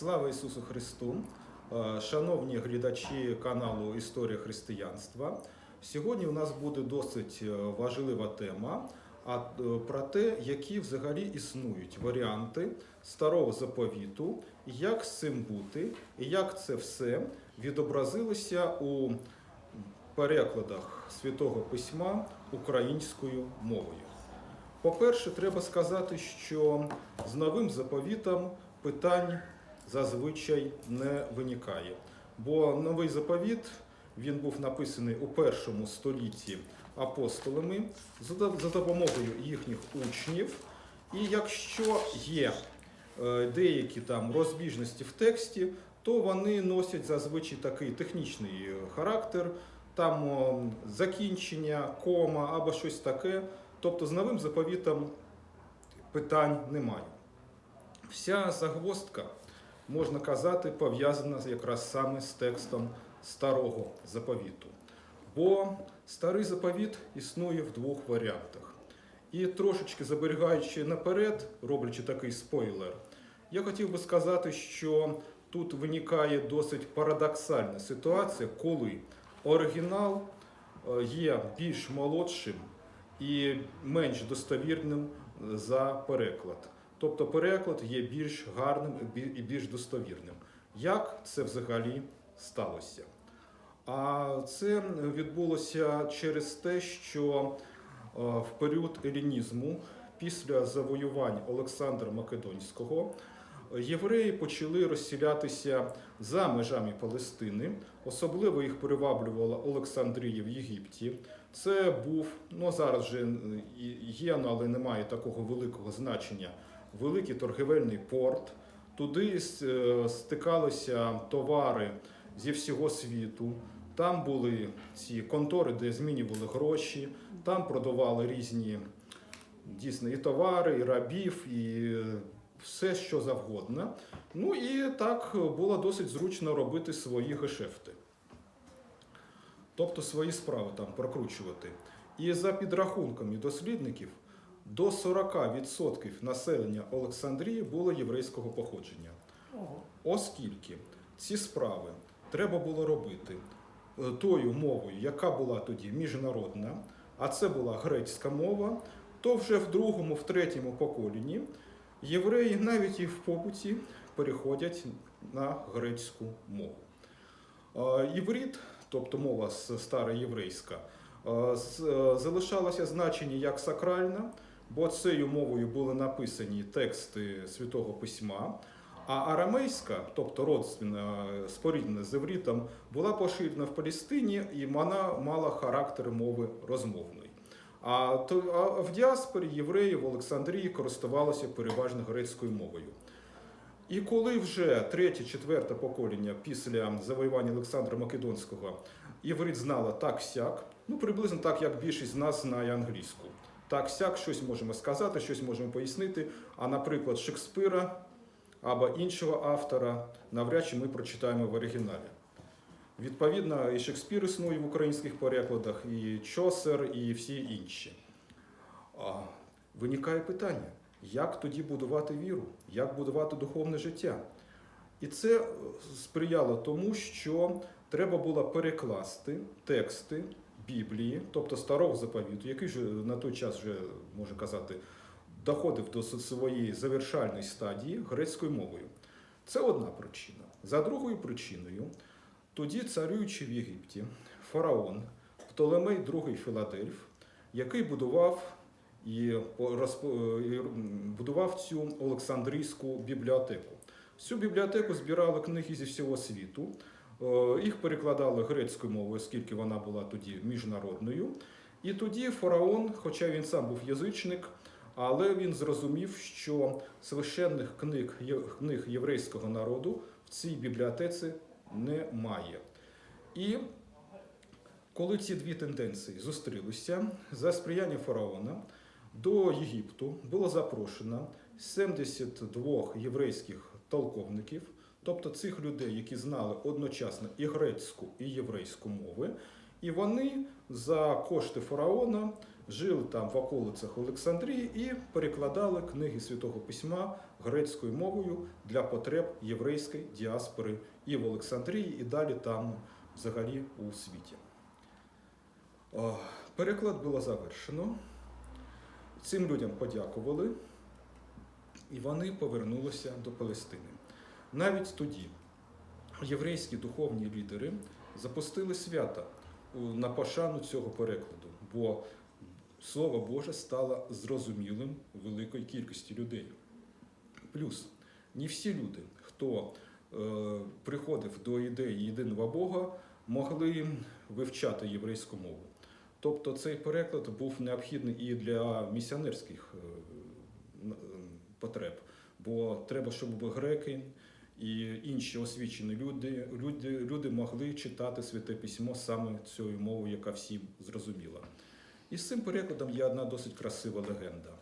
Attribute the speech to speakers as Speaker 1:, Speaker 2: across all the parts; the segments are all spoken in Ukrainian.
Speaker 1: Слава Ісусу Христу! Е, Шановні глядачі каналу Історія християнства. Сьогодні у нас буде досить е, важлива тема е, про те, які взагалі існують варіанти старого заповіту, як з цим бути, і як це все відобразилося у перекладах Святого Письма українською мовою. По-перше, треба сказати, що з новим заповітом питань зазвичай не виникає. Бо новий заповіт він був написаний у першому столітті апостолами за допомогою їхніх учнів. І якщо є е, деякі там розбіжності в тексті, то вони носять зазвичай такий технічний характер, там закінчення, кома або щось таке. Тобто з новим заповітом питань немає. Вся загвоздка, можна казати, пов'язана якраз саме з текстом старого заповіту. Бо старий заповіт існує в двох варіантах. І трошечки заберігаючи наперед, роблячи такий спойлер, я хотів би сказати, що тут виникає досить парадоксальна ситуація, коли оригінал е, є більш молодшим і менш достовірним за переклад. Тобто переклад є більш гарним і більш достовірним. Як це взагалі сталося? А це відбулося через те, що е, в період елінізму, після завоювань Олександра Македонського, євреї почали розселятися за межами Палестини. Особливо їх приваблювала Олександрія в Єгипті. Це був, ну зараз вже є, ну, але немає такого великого значення. Великий торгівельний порт. Туди е, стикалися товари зі всього світу. Там були ці контори, де змінювали гроші, там продавали різні дійсно і товари, і рабів, і все, що завгодно. Ну і так було досить зручно робити свої гешефти. Тобто свої справи там прокручувати. І за підрахунками дослідників, до 40% населення Олександрії було єврейського походження. Оскільки ці справи треба було робити е, тою мовою, яка була тоді міжнародна, а це була грецька мова, то вже в другому, в третьому поколінні євреї навіть і в побуті переходять на грецьку мову. Е, Іврит, тобто мова стара єврейська, е, залишалося значення як сакральна, бо цією мовою були написані тексти Святого Письма. А арамейська, тобто родственна споріднена з івритом, була поширена в Палестині і вона мала характер мови розмовної. А в діаспорі євреї в Олександрії користувалися переважно грецькою мовою. І коли вже третє, четверте покоління після завоювання Олександра Македонського єврит знала так сяк, ну приблизно так, як більшість з нас знає англійську. Так сяк, щось можемо сказати, щось можемо пояснити. А, наприклад, Шекспира або іншого автора навряд чи ми прочитаємо в оригіналі. Відповідно, і Шекспір існує в українських перекладах, і Чосер, і всі інші. А, Виникає питання, як тоді будувати віру, як будувати духовне життя? І це сприяло тому, що треба було перекласти тексти Біблії, тобто старого заповіту, який вже на той час вже можна казати доходив до своєї завершальної стадії грецькою мовою. Це одна причина. За другою причиною, тоді царюючи в Єгипті, фараон Птолемей II Філадельф, який будував і будував цю Олександрійську бібліотеку. Цю бібліотеку збирали книги зі всього світу. Їх перекладали грецькою мовою, оскільки вона була тоді міжнародною. І тоді фараон, хоча він сам був язичник, але він зрозумів, що священних книг книг єврейського народу в цій бібліотеці немає. І коли ці дві тенденції зустрілися, за сприяння фараона до Єгипту було запрошено 72 єврейських толковників, тобто цих людей, які знали одночасно і грецьку, і єврейську мови, і вони за кошти фараона жили там в околицях Олександрії і перекладали книги Святого Письма грецькою мовою для потреб єврейської діаспори і в Олександрії, і далі там взагалі у світі. Переклад було завершено. Цим людям подякували, і вони повернулися до Палестини. Навіть тоді єврейські духовні лідери запустили свята на пошану цього перекладу, бо Слово Боже стало зрозумілим великої кількості людей. Плюс не всі люди, хто е, приходив до ідеї єдиного Бога, могли вивчати єврейську мову. Тобто цей переклад був необхідний і для місіонерських е, потреб, бо треба, щоб греки і інші освічені люди, люди, люди могли читати святе письмо саме цією мовою, яка всім зрозуміла. І з цим перекладом є одна досить красива легенда,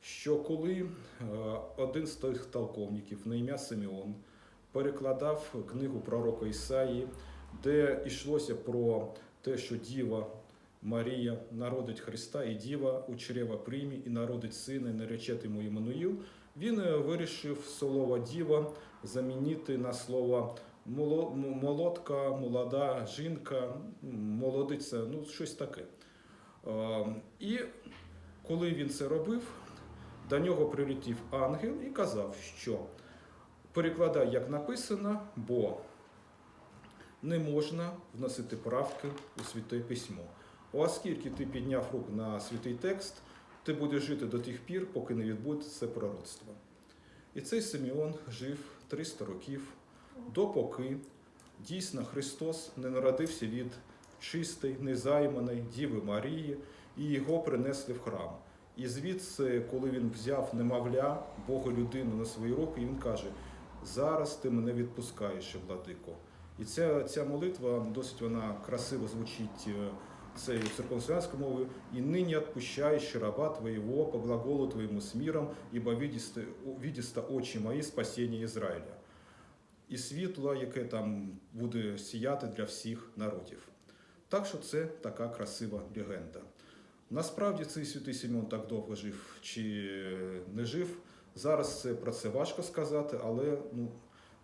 Speaker 1: що коли е, один з тих толковників на ім'я Симеон перекладав книгу пророка Ісаї, де йшлося про те, що Діва Марія народить Христа, і Діва у чрева приймі, і народить сина, і наречет йому Іммануїл, він е, вирішив слово Діва замінити на слово молодка, молода жінка, молодиця, ну щось таке. Е, І коли він це робив, до нього прилетів ангел і казав, що перекладай, як написано, бо не можна вносити правки у святе письмо. Оскільки ти підняв руку на святий текст, ти будеш жити до тих пір, поки не відбудеться пророцтво. І цей Симеон жив 300 років, допоки дійсно Христос не народився від чистої, незайманої Діви Марії, і його принесли в храм. І звідси, коли він взяв немовля, Бога людину на свої руки, він каже: зараз ти мене відпускаєш, владико. І ця, ця молитва досить вона красиво звучить цією церковнослов'янською мовою. І нині відпущаєш раба твоєго по глаголу твоєму з міром, ібо відіста, очі мої спасіння Ізраїля. І світло, яке там буде сіяти для всіх народів. Так що це така красива легенда. Насправді цей святий Симеон так довго жив чи не жив. Зараз це про це важко сказати, але ну,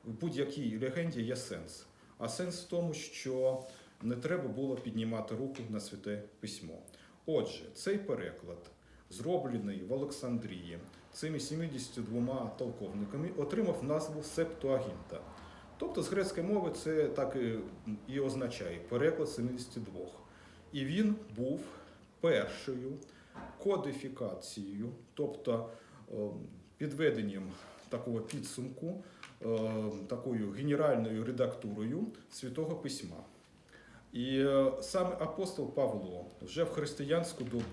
Speaker 1: в будь-якій легенді є сенс. А сенс в тому, що не треба було піднімати руку на святе письмо. Отже, цей переклад, зроблений в Олександрії цими 72 толковниками, отримав назву Септуагінта. Тобто з грецької мови це так і, і означає переклад 72. І він був першою кодифікацією, тобто е, підведенням такого підсумку, е, такою генеральною редактурою Святого Письма. І е, саме апостол Павло вже в християнську добу,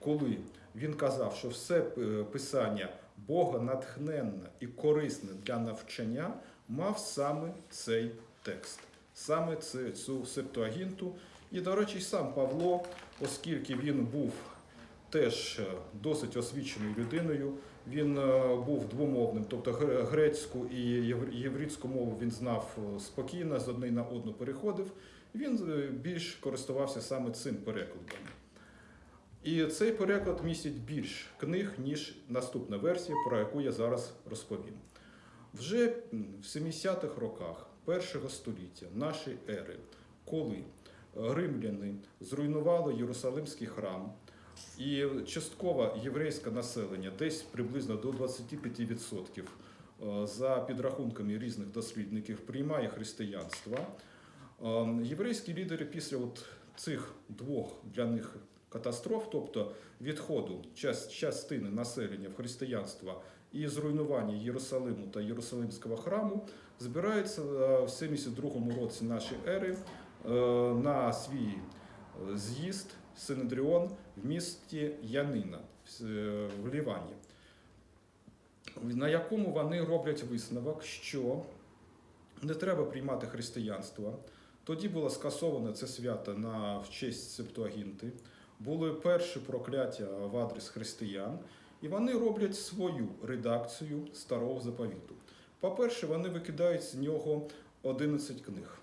Speaker 1: коли він казав, що все е, писання Бога натхненне і корисне для навчання, мав саме цей текст, саме цю септуагінту. І, до речі, сам Павло, оскільки він був теж е, досить освіченою людиною, він був двомовним, тобто грецьку і євр- єврейську мову він знав спокійно, з одної на одну переходив. Він е, більш користувався саме цим перекладом. І цей переклад містить більш книг, ніж наступна версія, про яку я зараз розповім. Вже в 70-х роках першого століття нашої ери, коли римляни зруйнували Єрусалимський храм, і частково єврейське населення, десь приблизно до 25% е, за підрахунками різних дослідників, приймає християнство. Єврейські лідери після от цих двох для них катастроф, тобто відходу частини населення в християнство і зруйнування Єрусалиму та Єрусалимського храму, збираються е, в 72 році нашої ери е, на свій е, з'їзд Синедріон в місті Янина в Лівані, на якому вони роблять висновок, що не треба приймати християнство. Тоді було скасоване це свято на в честь Септуагінти. Були перші прокляття в адрес християн, і вони роблять свою редакцію старого заповіту. По-перше, вони викидають з нього 11 книг,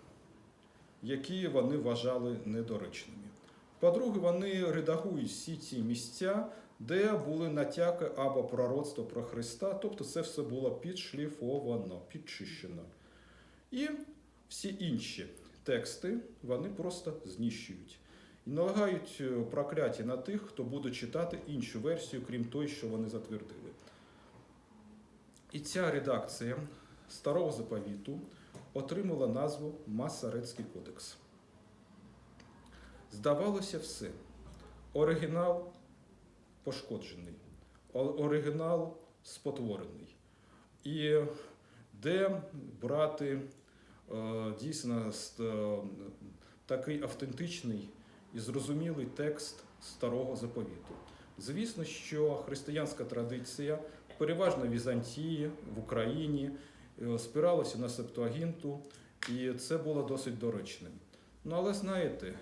Speaker 1: які вони вважали недоречними. По-друге, вони редагують всі ці місця, де були натяки або пророцтво про Христа, тобто це все було підшліфовано, підчищено. І всі інші тексти вони просто знищують. І налагають е, прокляття на тих, хто буде читати іншу версію, крім той, що вони затвердили. І ця редакція старого заповіту отримала назву Масарецький кодекс. Здавалося все. Оригінал пошкоджений, оригінал спотворений. І де брати дійсно е, такий автентичний і зрозумілий текст старого заповіту. Звісно, що християнська традиція, переважно в Візантії, в Україні, е, спиралася на Септуагінту, і це було досить доречним. Ну але знаєте,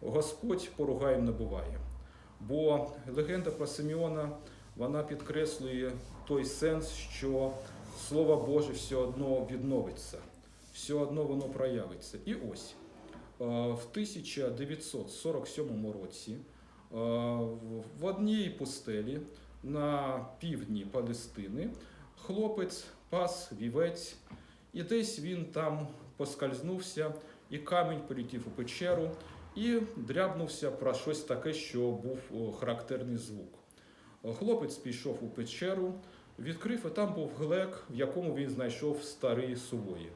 Speaker 1: Господь поругаєм не буває. Бо легенда про Симеона вона підкреслює той сенс, що Слово Боже все одно відновиться, все одно воно проявиться. І ось е, в 1947 році е, в- одній пустелі на півдні Палестини хлопець пас вівець, і десь він там поскользнувся, і камінь полетів у печеру і дрябнувся про щось таке, що був характерний звук. Хлопець пішов у печеру, відкрив, і там був глек, в якому він знайшов старі сувої.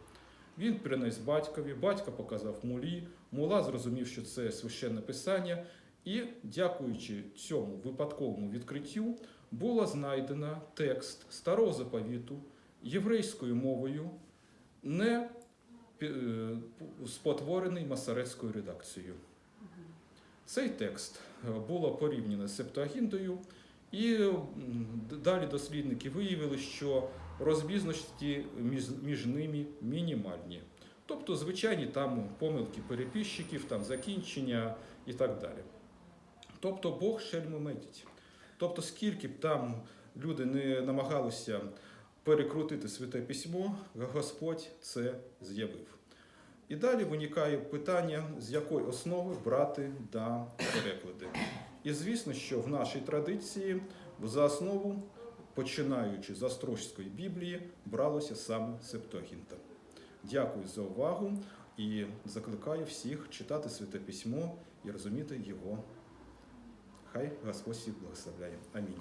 Speaker 1: Він приніс батькові, батько показав мулі, мула зрозумів, що це священне писання, і, дякуючи цьому випадковому відкриттю, було знайдено текст старого заповіту єврейською мовою, не е, спотворений масарецькою редакцією. Цей текст е, було порівняно з Септуагінтою, і далі дослідники виявили, що розбіжності між, ними мінімальні. Тобто, звичайні там помилки переписчиків, там закінчення і так далі. Тобто Бог шельму метить. Тобто, скільки б там люди не намагалися перекрутити святе письмо, Господь це з'явив. І далі виникає питання, з якої основи брати да переклади. І звісно, що в нашій традиції за основу, починаючи з Острожської Біблії, бралося саме Септогінта. Дякую за увагу і закликаю всіх читати святе письмо і розуміти його. Хай Господь всіх благословляє. Амінь.